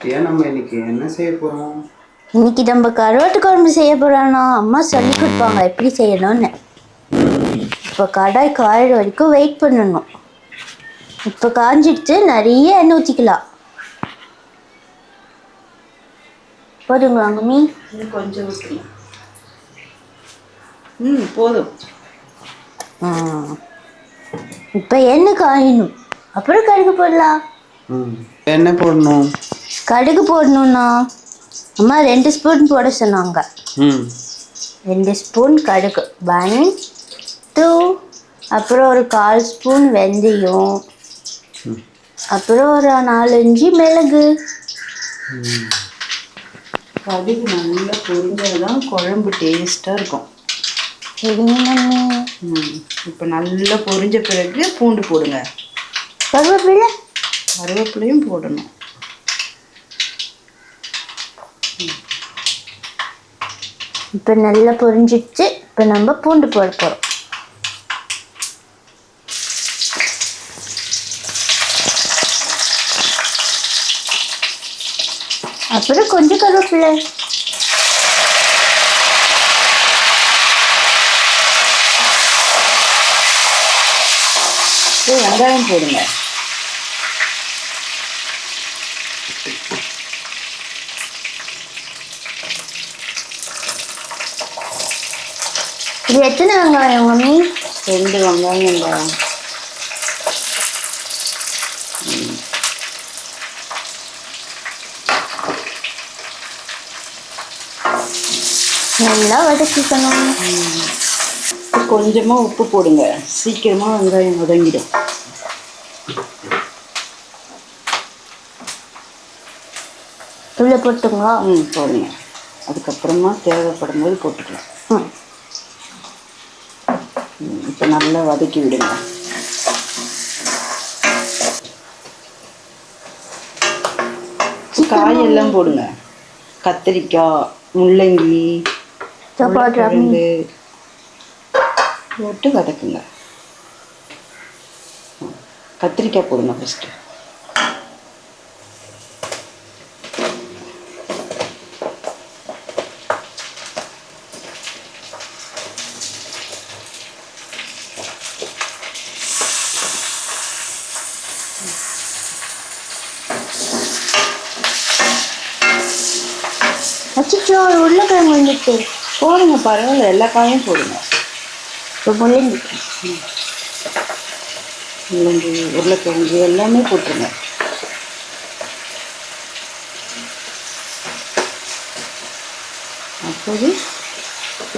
ஏன் நம்ம இன்னைக்கு என்ன செய்ய போறோம்? இன்னைக்கு நம்ம கருவாட்டு குழம்பு செய்ய போறோம்னா அம்மா சொல்லி கொடுப்பாங்க எப்படி செய்யணும்னு. இப்போ கடாய் காயிற வரைக்கும் வெயிட் பண்ணணும். இப்போ காஞ்சிடுச்சு நிறைய எண்ணெய் ஊற்றிக்கலாம் போதுங்களா இன்னும் கொஞ்சம் ஊற்றணும் ம் போதும். இப்போ எண்ணெய் காயணும். அப்புறம் கடுகு போடலாம். ம். என்ன போடணும். கடுகு போடணும்னா அம்மா ரெண்டு ஸ்பூன் போட சொன்னாங்க. ரெண்டு ஸ்பூன் கடுகு. ஒன் டூ அப்புறம் ஒரு கால் ஸ்பூன் வெந்தயம். அப்புறம் ஒரு நாலஞ்சு மிளகு. கடுகு நல்லா பொரிஞ்சால் தான் குழம்பு டேஸ்ட்டாக இருக்கும். சரிங்க மம்மி. ம். இப்போ நல்லா பொரிஞ்ச பிறகு பூண்டு போடுங்க. கருவேப்பிலை? கருவேப்பிலையும் போடணும். இப்போ நல்லா பொரிஞ்சிடுச்சு. இப்போ நம்ம பூண்டு போட போகிறோம் அப்புறம் கொஞ்சம் கருவேப்பிலை. சரி வெங்காயம் போடுங்க. இது எத்தனை வெங்காயம் மம்மி ரெண்டு வெங்காயம் தான் நல்லா வதக்கிக்கணும். கொஞ்சமாக உப்பு போடுங்க. சீக்கிரமாக வெங்காயம் வதங்கிடும். உள்ள போட்டுங்களா? ம் போடுங்க. அதுக்கப்புறமா தேவைப்படும் போது போட்டுக்கலாம். இப்போ நல்லா வதக்கி விடுங்க. காயெல்லாம் போடுங்க. கத்திரிக்காய் முள்ளங்கி உருளைக்கிழங்கு போட்டு வதக்குங்க. கத்திரிக்காய் போடுங்க ஃபஸ்ட்டு அச்சிச்சோ உருளைக்கிழங்கு வந்துட்டு. போடுங்க பரவாயில்ல எல்லா காயும் போடுங்க. இப்போ முள்ளங்கி. முள்ளங்கி உருளைக்கிழங்கு எல்லாமே போட்டுருங்க. அப்போது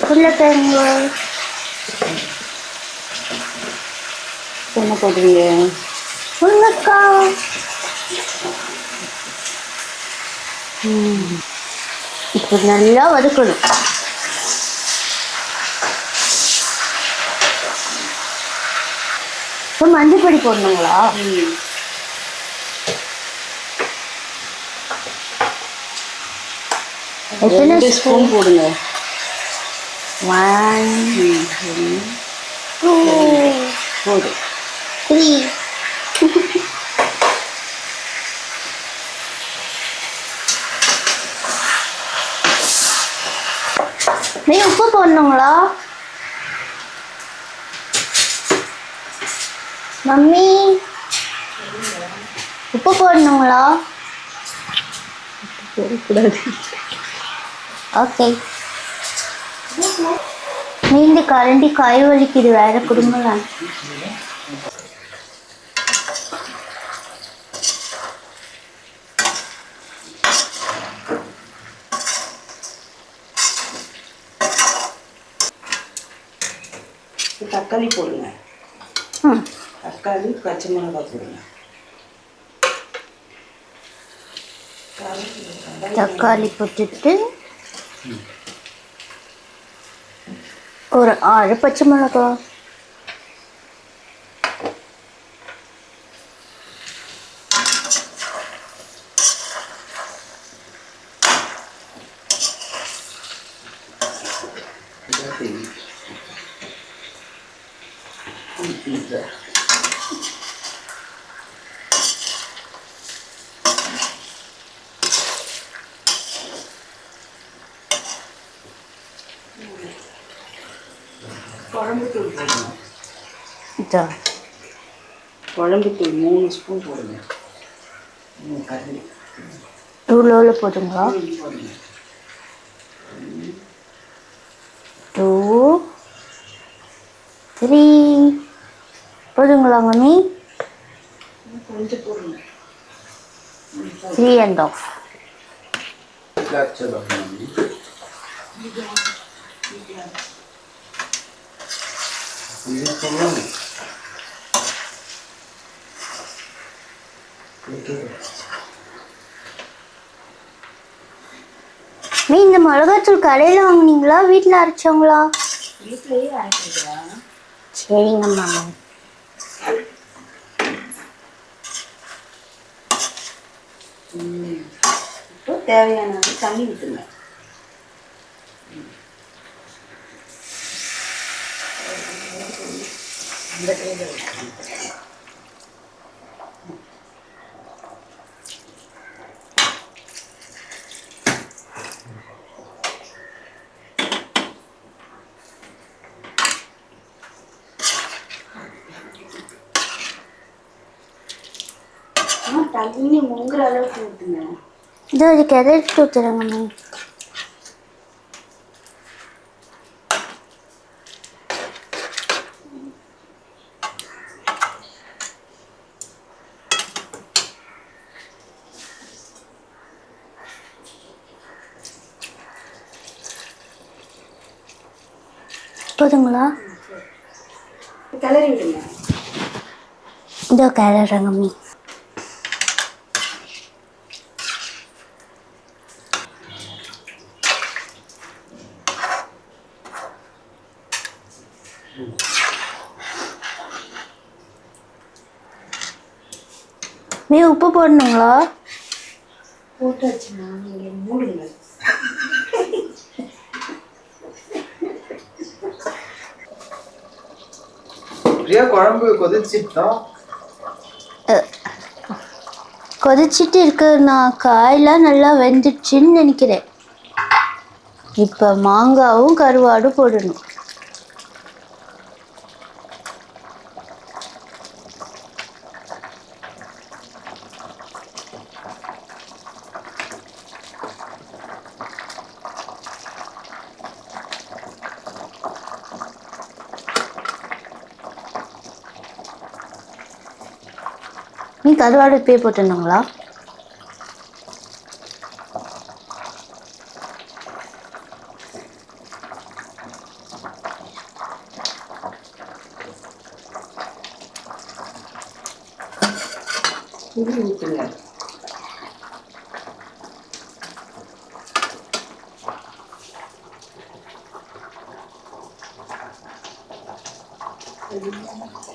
உருளைக்கிழங்கு. என்ன போடுறீங்க? உருளைக்காய் ம். இப்போ நல்லா வதக்கணும். இப்போ மஞ்சள் பொடி போடணுங்களா? எத்தனை ஸ்பூன்? போடுங்க. ஒன். டூ போதும் த்ரீ நீ உப்பு போடணுங்களா? மம்மி. உப்பு போடணுங்களா? போடக்கூடாது. ஓகே. நீங்க கரண்டி கை வலிக்குது வேற குடும்பம் தக்காளி போடுங்க. தக்காளி பச்சை மிளகாய் போடுங்க. தக்காளி போட்டுட்டு ஒரு ஆறு பச்சை மிளகா போடுங்க இதோ குழம்புத்தூள் மூணு ஸ்பூன் போடுங்க. கரண்டி. இவ்வளோ போதுங்களா டூ த்ரீ. போதுங்களா மம்மி கொஞ்சம் போடுங்க. Three and half of money. இது சொல்லணும் ஓகே மீ இந்த மிளகாத்தூள் கடையில் வாங்குனீங்களா? வீட்டில் அரைச்சவங்களா? வீட்டிலேயே அரைக்கிறதா சரிங்க மாமா. இப்போ தேவையான தண்ணி ஊற்றுங்க தண்ணி முங்குற அளவுக்கு ஊற்றுங்க இதோ இது கிளறிட்டு ஊற்றுறேங்க போதுங்களா? கிளறி விடுங்க இதோ கிளறேங்க மீ உப்பு போடணுங்களா? போட்டாச்சுமா நீங்கள் மூடுங்க. பிரியா குழம்பு கொதிச்சிட்டோம். கொதிச்சிட்டு இருக்கு நான் காயெல்லாம் நல்லா வெந்துடுச்சுன்னு நினைக்கிறேன். இப்போ மாங்காவும் கருவாடும் போடணும். நீ கருவாடு பே போட்டிருந்தாங்களா Thank you.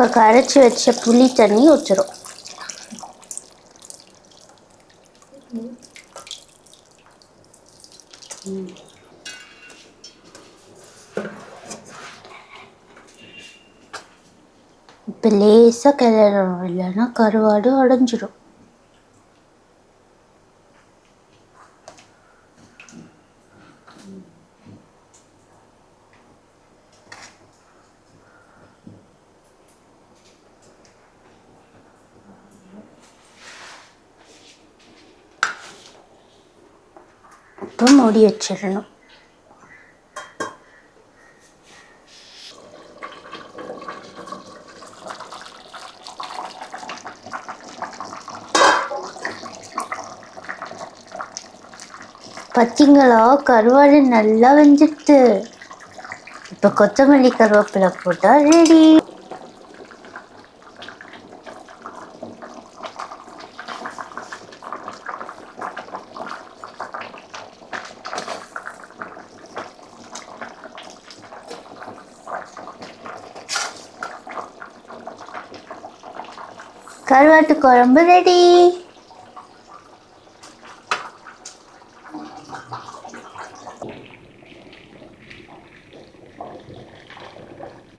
இப்போ கரைச்சி வச்ச புளி தண்ணி ஊற்றுறோம் இப்போ லேசாக கிளறணும். இல்லைன்னா கருவாடு அடைஞ்சிடும் இப்போ மூடி வச்சிடணும். பார்த்தீங்களா கருவாடு நல்லா வெந்துட்டு இப்போ கொத்தமல்லி கருவேப்பிலை போட்டால் ரெடி கருவாட்டு குழம்பு ரெடி